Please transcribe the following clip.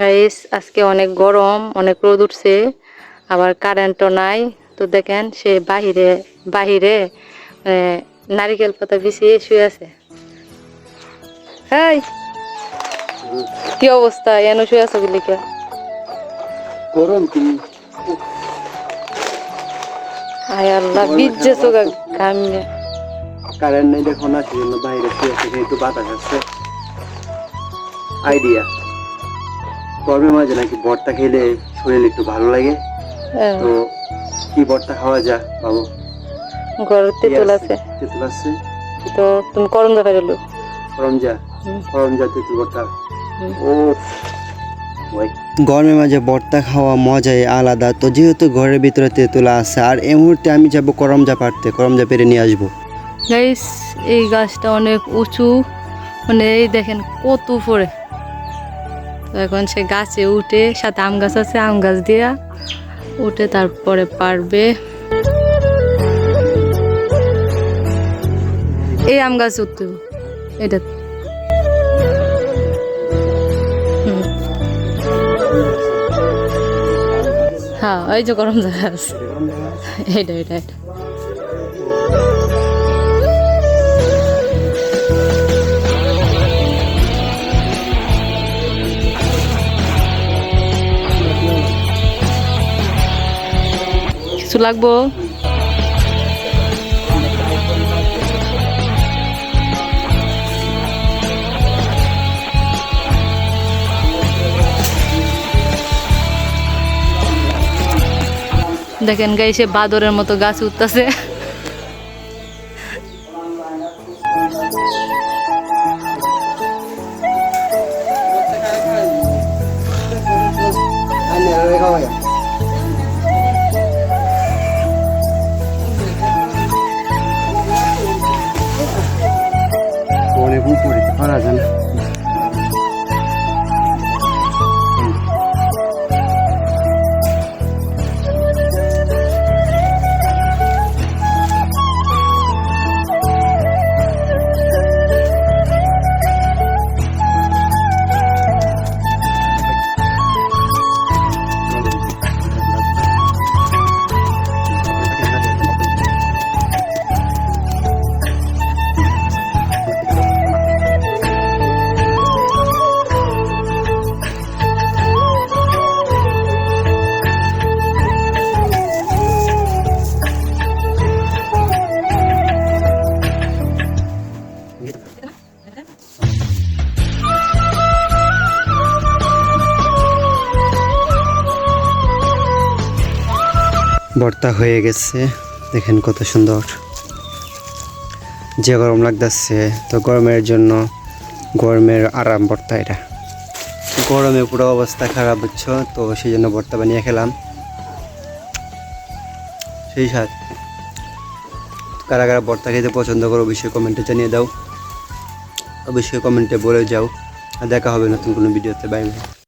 Guys আজকে অনেক গরম অনেক রোদ উঠছে আবার কারেন্টও নাই। তো দেখেন সে বাহিরে বাহিরে নারিকেল পাতা বিছিয়ে শুয়ে আছে। এই কি অবস্থা? এনে শুয়ে আছো কি লিখে? গরম কি? আয় আল্লাহ বিজ্জে চোখা ঘামে কারেন্ট নেই দেখো না সেজন্য বাইরে শুয়ে আছে যেহেতু বাতাস আছে। আইডিয়া গরমের মাঝে নাকি? ভর্তা খেলে শরীর একটু ভালো লাগে? হ্যাঁ, তো কি ভর্তা খাওয়া যা বাবু? তেঁতুল আছে? তেঁতুল আছে? তো তুমি করম দা ফেরলো করমজা। করমজা তেঁতুল হুম। ও গরমের মাঝে বর্তা খাওয়া মজাই আলাদা। তো যেহেতু ঘরের ভিতরে তেঁতুলা আছে আর এই মুহূর্তে আমি যাব করমজা পাড়তে। করমজা পেরে নিয়ে আসব। গাইস এই গাছটা অনেক উঁচু। মানে এই দেখেন কত উপরে। তো এখন সে গাছে উঠে, সাথে আম গাছ আছে, আম গাছ দিয়া উঠে তারপরে পারবে। এই আম গাছ উঠতে এটা। হ্যাঁ এই যে গরম জায়গা আছে। এটা এটা এটা। কিছু লাগবো? দেখেন গাই সে বাদরের মতো গাছ উঠতেছে। উপরে পারা ভর্তা হয়ে গেছে। দেখেন কত সুন্দর। যে গরম লাগতেছে, তো গরমের জন্য গরমের আরাম ভর্তা এটা। গরমে পুরো অবস্থা খারাপ হচ্ছে তো সেই জন্য ভর্তা বানিয়ে খেলাম। সেই সাথ কারা কারা ভর্তা খেতে পছন্দ করো, অবশ্যই কমেন্টে জানিয়ে দাও। অবশ্যই কমেন্টে বলে যাও। আর দেখা হবে নতুন কোনো ভিডিওতে। বাই।